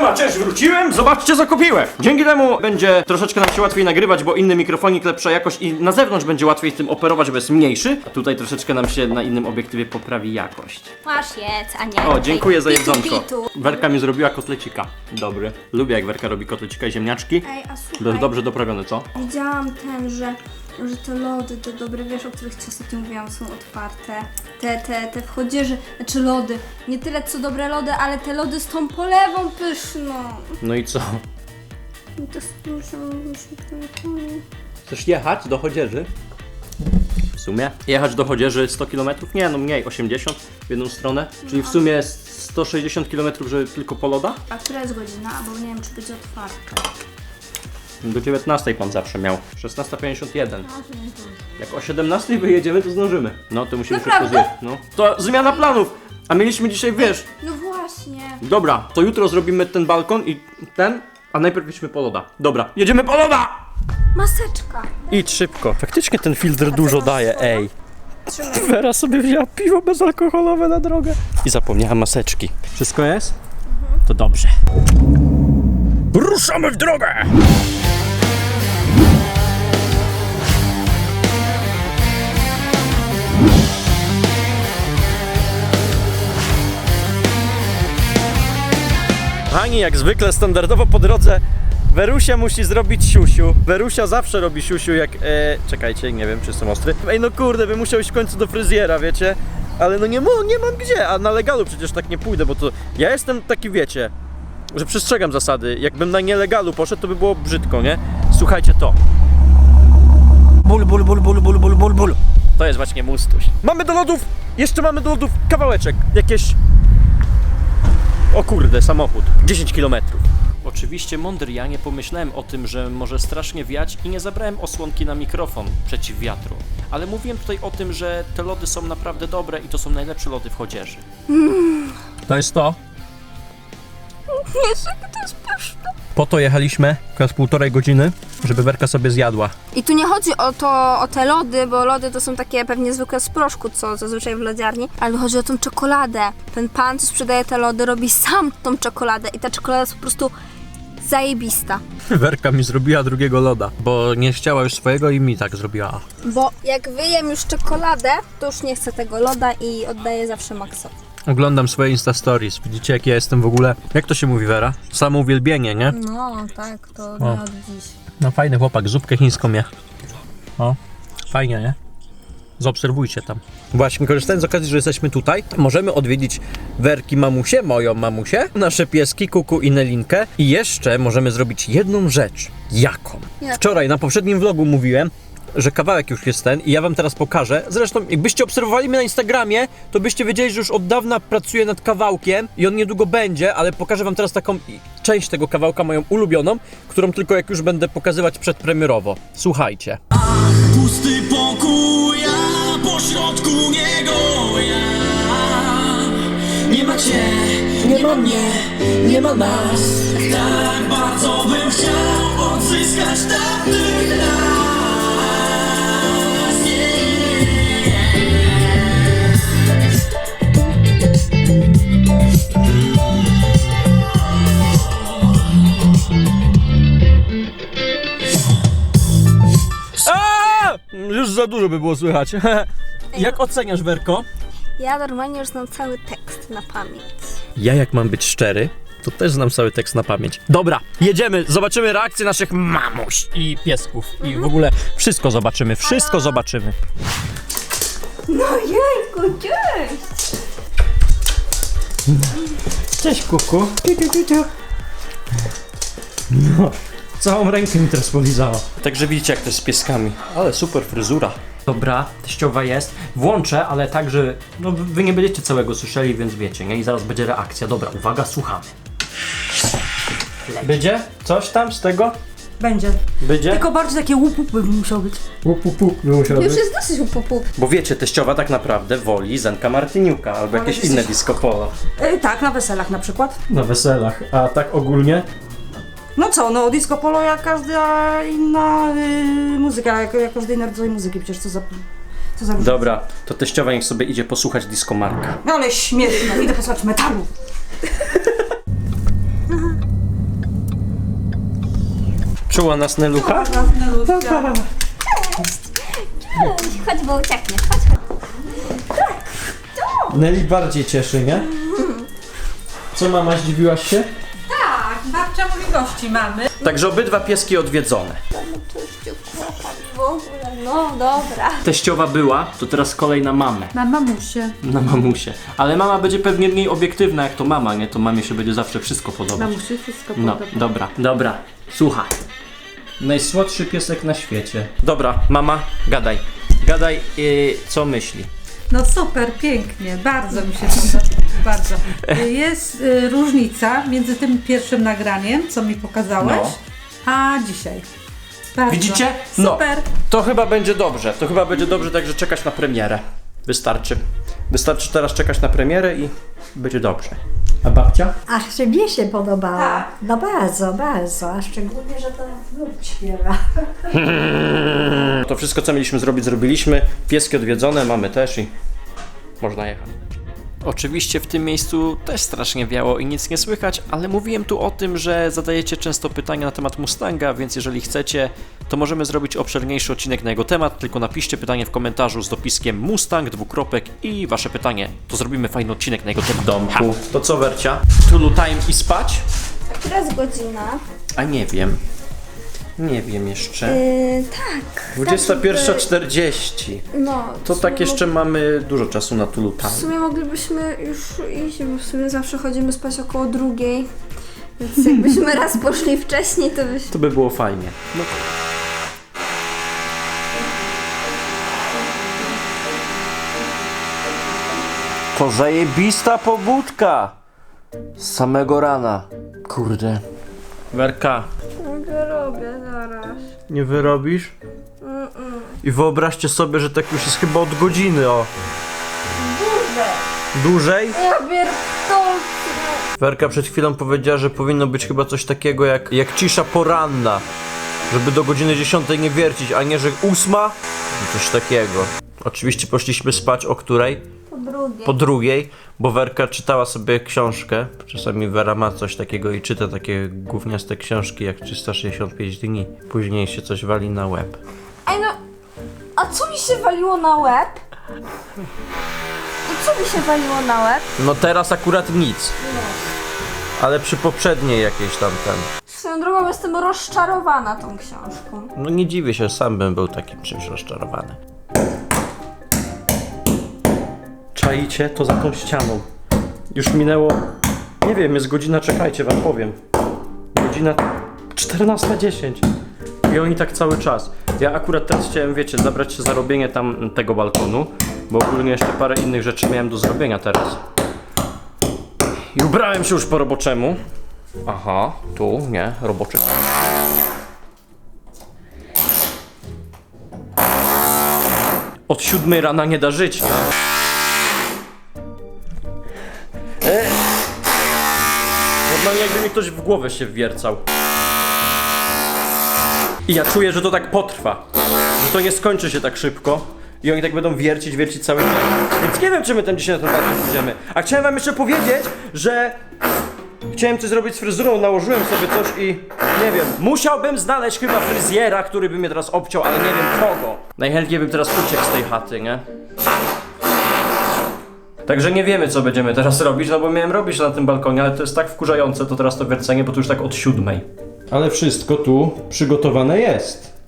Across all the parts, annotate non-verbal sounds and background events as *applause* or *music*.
Siema, cześć, wróciłem, zobaczcie co kupiłem. Dzięki temu będzie troszeczkę nam się łatwiej nagrywać, bo inny mikrofonik, lepsza jakość i na zewnątrz będzie łatwiej z tym operować, bo jest mniejszy. A tutaj troszeczkę nam się na innym obiektywie poprawi jakość. Masz jedz, a nie. O, dziękuję za jedzonko. Werka mi zrobiła kotlecika. Dobry. Lubię jak Werka robi kotlecika i ziemniaczki. Ej, a Do, słuchaj, dobrze doprawione, co? widziałam ten, że, że te lody, te dobre, wiesz, o których ci ostatnio mówiłam, są otwarte. Te, te, te wchodzieże, znaczy lody. Nie tyle co dobre lody, ale te lody z tą polewą pyszną. No i co? I to muszę Chcesz jechać do Chodzieży? W sumie? Jechać do Chodzieży 100 km? Nie, no mniej, 80 w jedną stronę. Czyli w sumie jest 160 km, żeby tylko po loda? A która jest godzina? Bo nie wiem, czy będzie otwarte. Do 19 pan zawsze miał. 16.51. Jak o 17 wyjedziemy, to zdążymy. No, to musimy szybko Naprawdę? zjeść. No. To zmiana planów. A mieliśmy dzisiaj, wiesz, No właśnie. dobra, to jutro zrobimy ten balkon i ten, a najpierw idźmy po loda. Dobra, jedziemy po loda! Maseczka. Idź szybko. Faktycznie ten filtr dużo daje, ej. Wera sobie wzięła piwo bezalkoholowe na drogę. I zapomniała maseczki. Wszystko jest? To dobrze. Ruszamy w drogę! Jak zwykle standardowo po drodze Werusia musi zrobić siusiu. Werusia zawsze robi siusiu jak... E, czekajcie, nie wiem czy jestem ostry. Ej no kurde, bym musiał iść w końcu do fryzjera, wiecie? Ale no nie, mo, nie mam gdzie, a na legalu przecież tak nie pójdę, bo to... Ja jestem taki, wiecie, że przestrzegam zasady. Jakbym na nielegalu poszedł, to by było brzydko, nie? Słuchajcie to. Ból, ból, ból, ból, ból, ból, ból, ból. To jest właśnie mustuś. Mamy do lodów! Jeszcze mamy do lodów kawałeczek. Jakieś o kurde, samochód. 10 km. Oczywiście mądry ja nie pomyślałem o tym, że może strasznie wiać i nie zabrałem osłonki na mikrofon przeciw wiatru. Ale mówiłem tutaj o tym, że te lody są naprawdę dobre i to są najlepsze lody w chodzieży. To jest to. Jezu, jakie to jest pyszne. Po to jechaliśmy, teraz półtorej godziny, żeby Werka sobie zjadła. I tu nie chodzi o to, o te lody, bo lody to są takie pewnie zwykłe z proszku, co zazwyczaj w lodziarni, ale chodzi o tą czekoladę. Ten pan, co sprzedaje te lody, robi sam tą czekoladę i ta czekolada jest po prostu zajebista. Werka mi zrobiła drugiego loda, bo nie chciała już swojego i mi tak zrobiła. Bo jak wyjem już czekoladę, to już nie chcę tego loda i oddaję zawsze Maxowi. Oglądam swoje Insta Stories. Widzicie, jak ja jestem w ogóle. Jak to się mówi, Wera? Samo uwielbienie, nie? No, tak, to nie od dziś. No fajny chłopak, zupkę chińską je. O, fajnie, nie? Zaobserwujcie tam. Właśnie, korzystając z okazji, że jesteśmy tutaj, możemy odwiedzić Werki mamusie, moją mamusię, nasze pieski Kuku i Nelinkę i jeszcze możemy zrobić jedną rzecz. Jaką? Jaką? Wczoraj na poprzednim vlogu mówiłem, że kawałek już jest ten i ja wam teraz pokażę. Zresztą, jakbyście obserwowali mnie na Instagramie, to byście wiedzieli, że już od dawna pracuję nad kawałkiem i on niedługo będzie, ale pokażę wam teraz taką część tego kawałka, moją ulubioną, którą tylko jak już będę pokazywać przedpremierowo. Słuchajcie. Pusty pokój, a pośrodku niego ja Nie ma cię, nie ma mnie, nie ma nas Tak bardzo bym chciał odzyskać tamtych nas za dużo by było słychać. *laughs* Jak oceniasz, Werko? Ja normalnie już znam cały tekst na pamięć. Ja jak mam być szczery, to też znam cały tekst na pamięć. Dobra, jedziemy, zobaczymy reakcję naszych mamuś i piesków. I w ogóle wszystko zobaczymy, wszystko zobaczymy. No jejku, cześć! Cześć, kuku. No, całą rękę mi teraz polizała. Także widzicie, jak to jest z pieskami. Ale super fryzura. Dobra, teściowa jest. Włączę, ale tak, że no, wy nie będziecie całego słyszeli, więc wiecie, nie? I zaraz będzie reakcja. Dobra, uwaga, słuchamy. Będzie? Coś tam z tego? Będzie. Będzie? Tylko bardziej takie łup by musiał być. Łup, łup, łup, by musiał Już być. jest dosyć upopu. Bo wiecie, teściowa tak naprawdę woli Zenka Martyniuka albo jakieś jesteś- inne disco polo. E, tak, na weselach na przykład. Na weselach, a tak ogólnie? No co, no disco polo jak każda inna y, muzyka, jak, jak każdy inny rodzaj muzyki, przecież co za... Co za różnica. Dobra, to teściowa niech sobie idzie posłuchać disco Marka. No ale śmieszne, idę posłuchać metalu. Czuła nas Nelucha? *laughs* Chodź, bo uciekniesz, chodź, chodź. Nelly bardziej cieszy, nie? Co mama, zdziwiłaś się? Babcia mówi gości mamy. Także obydwa pieski odwiedzone. W ogóle, no dobra. Teściowa była, to teraz kolej na mamę. Na mamusie. Na mamusie. Ale mama będzie pewnie mniej obiektywna jak to mama, nie? To mamie się będzie zawsze wszystko podobać. Mamusi wszystko No, podoba. dobra, dobra. Słuchaj. Najsłodszy piesek na świecie. Dobra, mama, gadaj. Gadaj, yy, co myśli. No super, pięknie, bardzo mi się podoba. Bardzo. Jest y, różnica między tym pierwszym nagraniem, co mi pokazałeś, No. a dzisiaj. Bardzo. Widzicie? No. Super. To chyba będzie dobrze. To chyba będzie dobrze, także czekać na premierę. Wystarczy. Wystarczy teraz czekać na premierę i będzie dobrze. A babcia? Ach, że mnie się podobało. No bardzo, bardzo. A szczególnie, że to wnuk śpiewa. *laughs* Wszystko, co mieliśmy zrobić, zrobiliśmy. Pieski odwiedzone, mamy też i można jechać. Oczywiście w tym miejscu też strasznie wiało i nic nie słychać, ale mówiłem tu o tym, że zadajecie często pytania na temat Mustanga, więc jeżeli chcecie, to możemy zrobić obszerniejszy odcinek na jego temat, tylko napiszcie pytanie w komentarzu z dopiskiem Mustang, dwukropek i wasze pytanie. To zrobimy fajny odcinek na jego temat. Domku. To co, Wercia? Tulu time i spać? A która jest godzina? A nie wiem. Nie wiem jeszcze. Yy, tak. 21.40. No. To sumie tak jeszcze mamy dużo czasu na Tulu W sumie moglibyśmy już iść, bo w sumie zawsze chodzimy spać około drugiej. Więc *laughs* jakbyśmy raz poszli wcześniej, to byśmy... To by było fajnie. No. To zajebista pobudka! Z samego rana. Kurde. Werka. No robię zaraz. Nie wyrobisz? I wyobraźcie sobie, że tak już jest chyba od godziny, o. Dłużej? Ja pierdolę. Werka przed chwilą powiedziała, że powinno być chyba coś takiego jak, jak cisza poranna. Żeby do godziny 10 nie wiercić, a nie że ósma? Coś takiego. Oczywiście poszliśmy spać o której? Po drugie. Po drugiej, bo Werka czytała sobie książkę. Czasami Wera ma coś takiego i czyta takie gówniaste książki jak 365 dni. Później się coś wali na łeb. Ej no, a co mi się waliło na łeb? I co mi się waliło na łeb? No teraz akurat nic. Ale przy poprzedniej jakiejś tam ten. Swoją drogą jestem rozczarowana tą książką. No nie dziwię się, sam bym był takim czymś rozczarowany. Czaicie to za tą ścianą. Już minęło. Nie wiem, jest godzina, czekajcie, wam powiem. Godzina 14.10. I oni tak cały czas. Ja akurat teraz chciałem, wiecie, zabrać się za robienie tam tego balkonu, bo ogólnie jeszcze parę innych rzeczy miałem do zrobienia teraz. I ubrałem się już po roboczemu. Aha, tu, nie, roboczy. Od siódmej rana nie da żyć, nie? Jakby mi ktoś w głowę się wwiercał. I ja czuję, że to tak potrwa. Że to nie skończy się tak szybko. I oni tak będą wiercić, wiercić cały dzień. Więc nie wiem, czy my tam dzisiaj na ten balkon pójdziemy. A chciałem wam jeszcze powiedzieć, że Chciałem coś zrobić z fryzurą, nałożyłem sobie coś i nie wiem. Musiałbym znaleźć chyba fryzjera, który by mnie teraz obciął, ale nie wiem kogo. Najchętniej bym teraz uciekł z tej chaty, nie? Także nie wiemy, co będziemy teraz *laughs* robić, no bo miałem robić na tym balkonie, ale to jest tak wkurzające, to teraz to wiercenie, bo to już tak od siódmej. Ale wszystko tu przygotowane jest.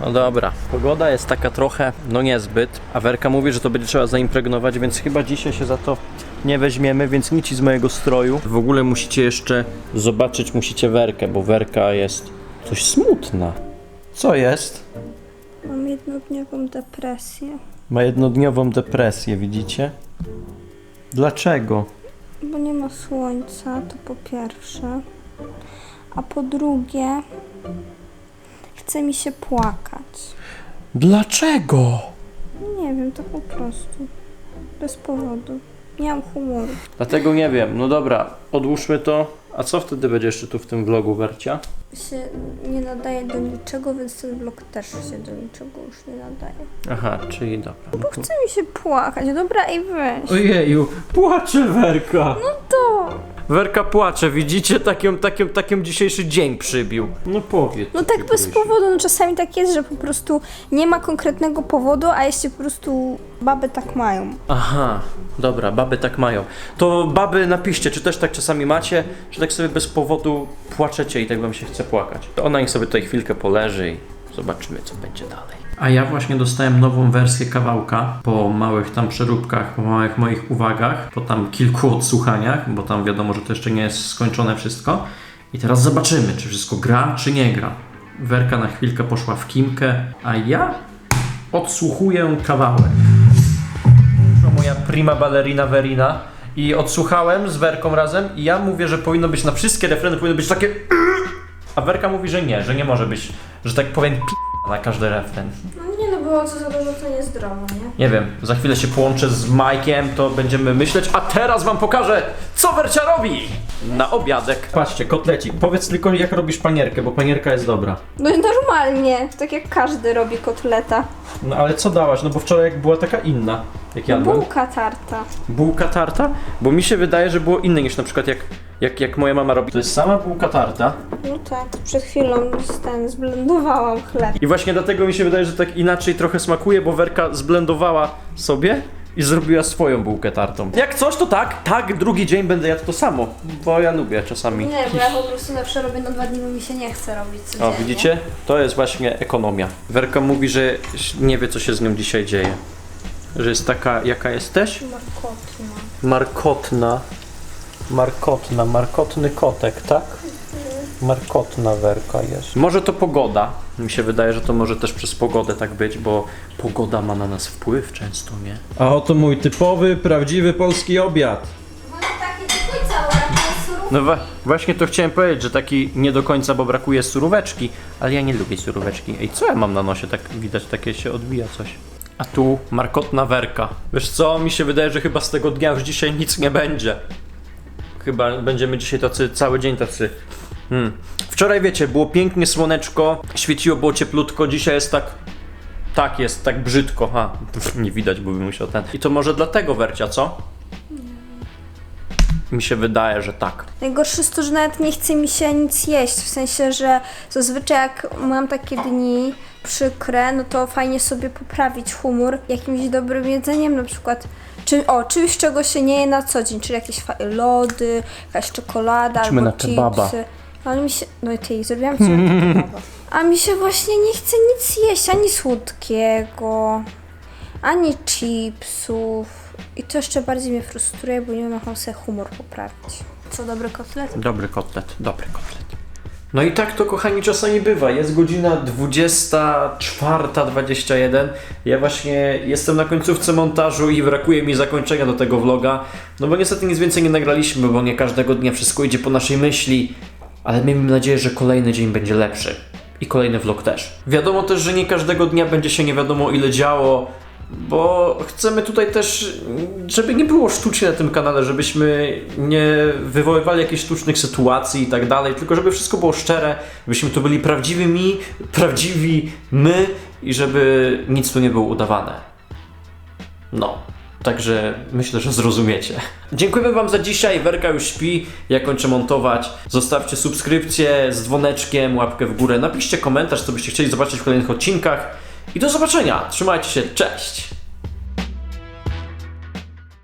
No dobra, pogoda jest taka trochę, no niezbyt, a Werka mówi, że to będzie trzeba zaimpregnować, więc chyba dzisiaj się za to nie weźmiemy, więc nic z mojego stroju. W ogóle musicie jeszcze zobaczyć, musicie Werkę, bo Werka jest coś smutna. Co jest? Mam jednodniową depresję, Ma jednodniową depresję, widzicie? Dlaczego? bo nie ma słońca, to po pierwsze. A po drugie, chce mi się płakać. Dlaczego? Nie wiem, to po prostu. Bez powodu. Nie mam humoru. Dlatego nie wiem. No dobra, odłóżmy to. A co wtedy będzie jeszcze tu w tym vlogu, Wercia? Się nie nadaje do niczego, więc ten vlog też się do niczego już nie nadaje. Aha, czyli dobra. Bo chce mi się płakać. Dobra, i weź. Ojeju, płacze Werka. To. Werka płacze, widzicie? Takim, takim, takim dzisiejszy dzień przybił. No powiedz. No tak bez powodu, no czasami tak jest, że po prostu nie ma konkretnego powodu, a jeszcze po prostu baby tak mają. Aha, dobra, baby tak mają. To baby napiszcie, czy też tak czasami macie, czy tak sobie bez powodu płaczecie i tak wam się chce płakać. To ona niech sobie tutaj chwilkę poleży i zobaczymy, co będzie dalej. A ja właśnie dostałem nową wersję kawałka po małych tam przeróbkach, po małych moich uwagach, po tam kilku odsłuchaniach, bo tam wiadomo, że to jeszcze nie jest skończone wszystko. I teraz zobaczymy, czy wszystko gra, czy nie gra. Werka na chwilkę poszła w kimkę, a ja odsłuchuję kawałek przyszła moja prima ballerina Verina i odsłuchałem z Werką razem i ja mówię, że powinno być na wszystkie refreny powinno być takie *clears throat* a Werka mówi, że nie, że nie może być, że tak powiem na każdy refren. No nie, no bo co za dużo to niezdrowo, nie? Nie wiem, za chwilę się połączę z Majkiem, to będziemy myśleć, a teraz wam pokażę, co Wercia robi na obiadek. Patrzcie, kotlecik, powiedz tylko jak robisz panierkę, bo panierka jest dobra. No normalnie, tak jak każdy robi kotleta. No ale co dałaś, no bo wczoraj jak była taka inna, jak jadłem. Bułka tarta. Bułka tarta? Bo mi się wydaje, że było inne niż na przykład jak, jak, jak moja mama robi. To jest sama bułka tarta. No tak, przed chwilą ten zblendowałam chleb. I właśnie dlatego mi się wydaje, że tak inaczej trochę smakuje, bo Werka zblendowała sobie i zrobiła swoją bułkę tartą. Jak coś, to tak, tak, drugi dzień będę jadł to samo, bo ja lubię czasami. Nie, bo ja po prostu zawsze robię na dwa dni, bo mi się nie chce robić codziennie. O, widzicie? To jest właśnie ekonomia. Werka mówi, że nie wie, co się z nią dzisiaj dzieje. Że jest taka, jaka jesteś? Markotna. Markotna. Markotna, markotny kotek, tak? Markotna werka jest. Może to pogoda. Mi się wydaje, że to może też przez pogodę tak być, bo pogoda ma na nas wpływ często, nie? A oto mój typowy, prawdziwy polski obiad. No taki do końca. No wa- właśnie to chciałem powiedzieć, że taki nie do końca, bo brakuje suróweczki, ale ja nie lubię suróweczki. Ej, co ja mam na nosie? Tak widać, takie się odbija coś. A tu markotna werka. Wiesz co, mi się wydaje, że chyba z tego dnia już dzisiaj nic nie będzie. Chyba będziemy dzisiaj tacy, cały dzień tacy. Hmm. Wczoraj wiecie, było pięknie słoneczko, świeciło, było cieplutko, dzisiaj jest tak. Tak jest, tak brzydko. Ha, nie widać, bo bym musiał ten. I to może dlatego wercia, co? Mi się wydaje, że tak. Najgorsze jest to, że nawet nie chce mi się nic jeść, w sensie, że zazwyczaj jak mam takie dni przykre, no to fajnie sobie poprawić humor jakimś dobrym jedzeniem, na przykład czy, o, czymś, czego się nie je na co dzień, czyli jakieś lody, jakaś czekolada Idźmy albo na kebaba. chipsy. Ale mi się, no i ty, zrobiłam ci. A mi się właśnie nie chce nic jeść, ani słodkiego, ani chipsów. I to jeszcze bardziej mnie frustruje, bo nie mam sobie humor poprawić. Co, dobry kotlet? Dobry kotlet, dobry kotlet. No i tak to kochani czasami bywa. Jest godzina 24.21. Ja właśnie jestem na końcówce montażu i brakuje mi zakończenia do tego vloga. No bo niestety nic więcej nie nagraliśmy, bo nie każdego dnia wszystko idzie po naszej myśli. Ale miejmy nadzieję, że kolejny dzień będzie lepszy. I kolejny vlog też. Wiadomo też, że nie każdego dnia będzie się nie wiadomo ile działo, bo chcemy tutaj też, żeby nie było sztucznie na tym kanale, żebyśmy nie wywoływali jakichś sztucznych sytuacji i tak dalej, tylko żeby wszystko było szczere, żebyśmy tu byli prawdziwymi, prawdziwi my i żeby nic tu nie było udawane. No. Także myślę, że zrozumiecie. Dziękujemy Wam za dzisiaj. Werka już śpi. Ja kończę montować. Zostawcie subskrypcję z dzwoneczkiem, łapkę w górę. Napiszcie komentarz, co byście chcieli zobaczyć w kolejnych odcinkach. I do zobaczenia. Trzymajcie się. Cześć.